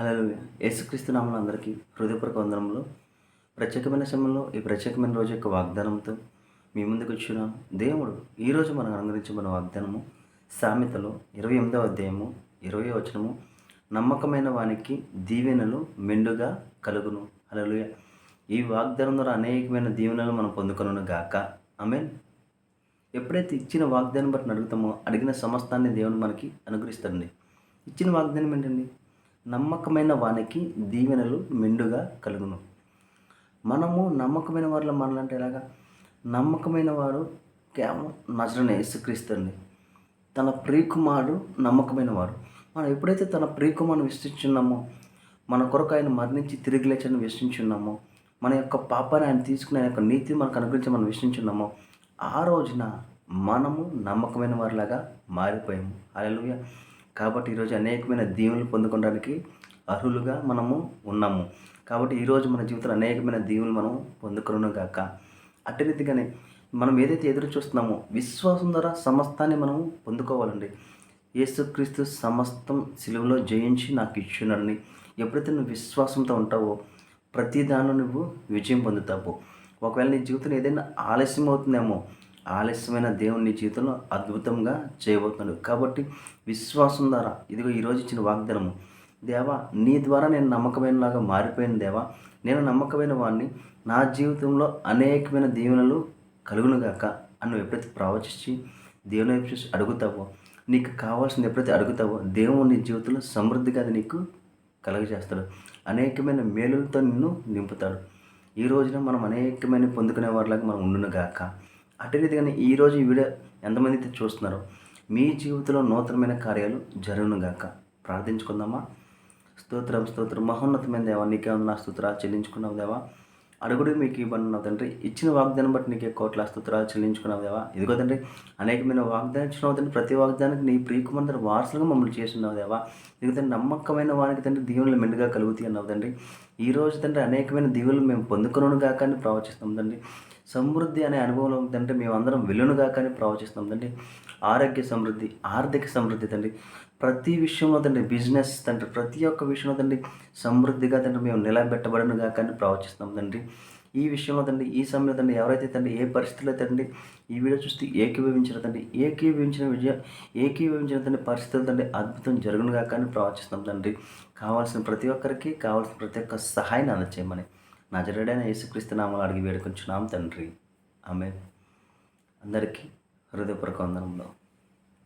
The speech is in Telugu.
హలో యేసుక్రీస్తు నామలు అందరికీ హృదయపూర్వక వందనంలో ప్రత్యేకమైన సమయంలో ఈ ప్రత్యేకమైన రోజు యొక్క వాగ్దానంతో మీ ముందుకు వచ్చున్నాం దేవుడు ఈరోజు మనం అనుగ్రహించబడిన వాగ్దానము సామెతలో ఇరవై ఎనిమిదవ అధ్యాయము ఇరవై వచనము. నమ్మకమైన వానికి దీవెనలు మెండుగా కలుగును. హలలుయ ఈ వాగ్దానం ద్వారా అనేకమైన దీవెనలు మనం పొందుకొను గాక. ఆమెన్. ఎప్పుడైతే ఇచ్చిన వాగ్దానం బట్టి అడుగుతామో అడిగిన సమస్తాన్ని దేవుడు మనకి అనుగ్రహిస్తాడండి. ఇచ్చిన వాగ్దానం ఏంటండి? నమ్మకమైన వానికి దీవెనలు మెండుగా కలుగును. మనము నమ్మకమైన వారిలో మనలంటే ఎలాగా? నమ్మకమైన వారు కేవలం నజరనే యేసుక్రీస్తు తన ప్రియకుమారుడు నమ్మకమైన వారు. మనం ఎప్పుడైతే తన ప్రియకుమారుని విశ్వసించున్నామో మన కొరకు ఆయన మరణించి తిరిగి లేచని విశ్వసించున్నామో మన యొక్క పాపాన్ని ఆయన తీసుకుని ఆయన యొక్క నీతిని మనకు అనుగ్రహించి మనం విశ్వసించున్నామో ఆ రోజున మనము నమ్మకమైన వారిలాగా మారిపోయాము. అలలుయ కాబట్టి ఈరోజు అనేకమైన దీవులు పొందుకోవడానికి అర్హులుగా మనము ఉన్నాము. కాబట్టి ఈరోజు మన జీవితంలో అనేకమైన దీవులు మనం పొందుకున్నాం గాక. అట్టి రీతిగానే మనం ఏదైతే ఎదురు చూస్తున్నామో విశ్వాసం ద్వారా సమస్తాన్ని మనం పొందుకోవాలండి. యేసుక్రీస్తు సమస్తం సిలువలో జయించి నాకు ఇచ్చున్నాడని ఎప్పుడైతే నువ్వు విశ్వాసంతో ఉంటావో ప్రతి దానిలో నువ్వు విజయం పొందుతావు. ఒకవేళ నీ జీవితంలో ఏదైనా ఆలస్యం అవుతుందేమో ఆలస్యమైన దేవుని జీవితంలో అద్భుతంగా చేయబోతున్నాడు. కాబట్టి విశ్వాసం ద్వారా ఇదిగో ఈరోజు ఇచ్చిన వాగ్దానము దేవా నీ ద్వారా నేను నమ్మకమైనలాగా మారిపోయిన దేవా. నేను నమ్మకమైన వాడిని నా జీవితంలో అనేకమైన దీవెనలు కలుగునుగాక అని ఎప్పుడైతే ప్రవచించి దేవుని వైపు చూసి అడుగుతావో నీకు కావాల్సింది ఎప్పుడైతే అడుగుతావో దేవుడు నీ జీవితంలో సమృద్ధిగా అది నీకు కలుగజేస్తాడు. అనేకమైన మేలులతో నిన్ను నింపుతాడు. ఈ రోజున మనం అనేకమైన పొందుకునే వారిలాగా మనం ఉండునుగాక. అటు రీతిగానే ఈరోజు ఈ వీడియో ఎంతమంది అయితే చూస్తున్నారో మీ జీవితంలో నూతనమైన కార్యాలు జరుగునుగాక ప్రార్థించుకుందామా? స్తోత్రం స్తోత్రం. మహోన్నతమైన దేవా నీకే ఉంది నా స్తోత్రాలు చెల్లించుకున్నావు దేవా. అడుగుడు మీకు ఇవ్వనున్నావు తండ్రి. ఇచ్చిన వాగ్దానం బట్టి నీకే కోట్ల స్తోత్రాలు చెల్లించుకున్నావు దేవా. ఇదిగో తండ్రి అనేకమైన వాగ్దానం ఇచ్చినావు తండ్రి. ప్రతి వాగ్దానానికి నీ ప్రియకుమందరు వారసులుగా మమ్మల్ని చేస్తున్నావు దేవా. ఇదిగో తండ్రి నమ్మకమైన వానికి తండ్రి దీవులు మెండుగా కలుగుతాయి అన్నావు తండ్రి. ఈ రోజు తండ్రి అనేకమైన దీవులు మేము పొందుకును గాక అని ప్రవచిస్తాం తండ్రి. సమృద్ధి అనే అనుభవంలో తండ్రి. మేమందరం వెళ్ళునుగా కానీ ప్రవచిస్తాం తండ్రి. ఆరోగ్య సమృద్ధి ఆర్థిక సమృద్ధి తండ్రి. ప్రతి విషయంలో తండ్రి బిజినెస్ తండ్రి ప్రతి ఒక్క విషయంలో తండ్రి సమృద్ధిగా తండ్రి మేము నిలబెట్టబడనుగా కానీ ప్రవచిస్తాం తండ్రి. ఈ విషయంలో తండ్రి ఈ సమయంలో తండ్రి ఎవరైతే తండ్రి ఏ పరిస్థితుల్లో తండ్రి ఈ వీడియో చూస్తే ఏకీభవించిన తండ్రి ఏకీభవించిన విజయం ఏకీభవించిన తండ్రి పరిస్థితులు తండ్రి అద్భుతం జరుగునుగా కానీ ప్రవచిస్తాం తండ్రి. కావాల్సిన ప్రతి ఒక్కరికి కావాల్సిన ప్రతి ఒక్క సహాయాన్ని అందచేయమని నా జరుడైన యేసుక్రీస్తు నామాలు అడిగి వేడుకొంచున్నాం తండ్రి. ఆమె అందరికీ హృదయపూర్వక వందనంలో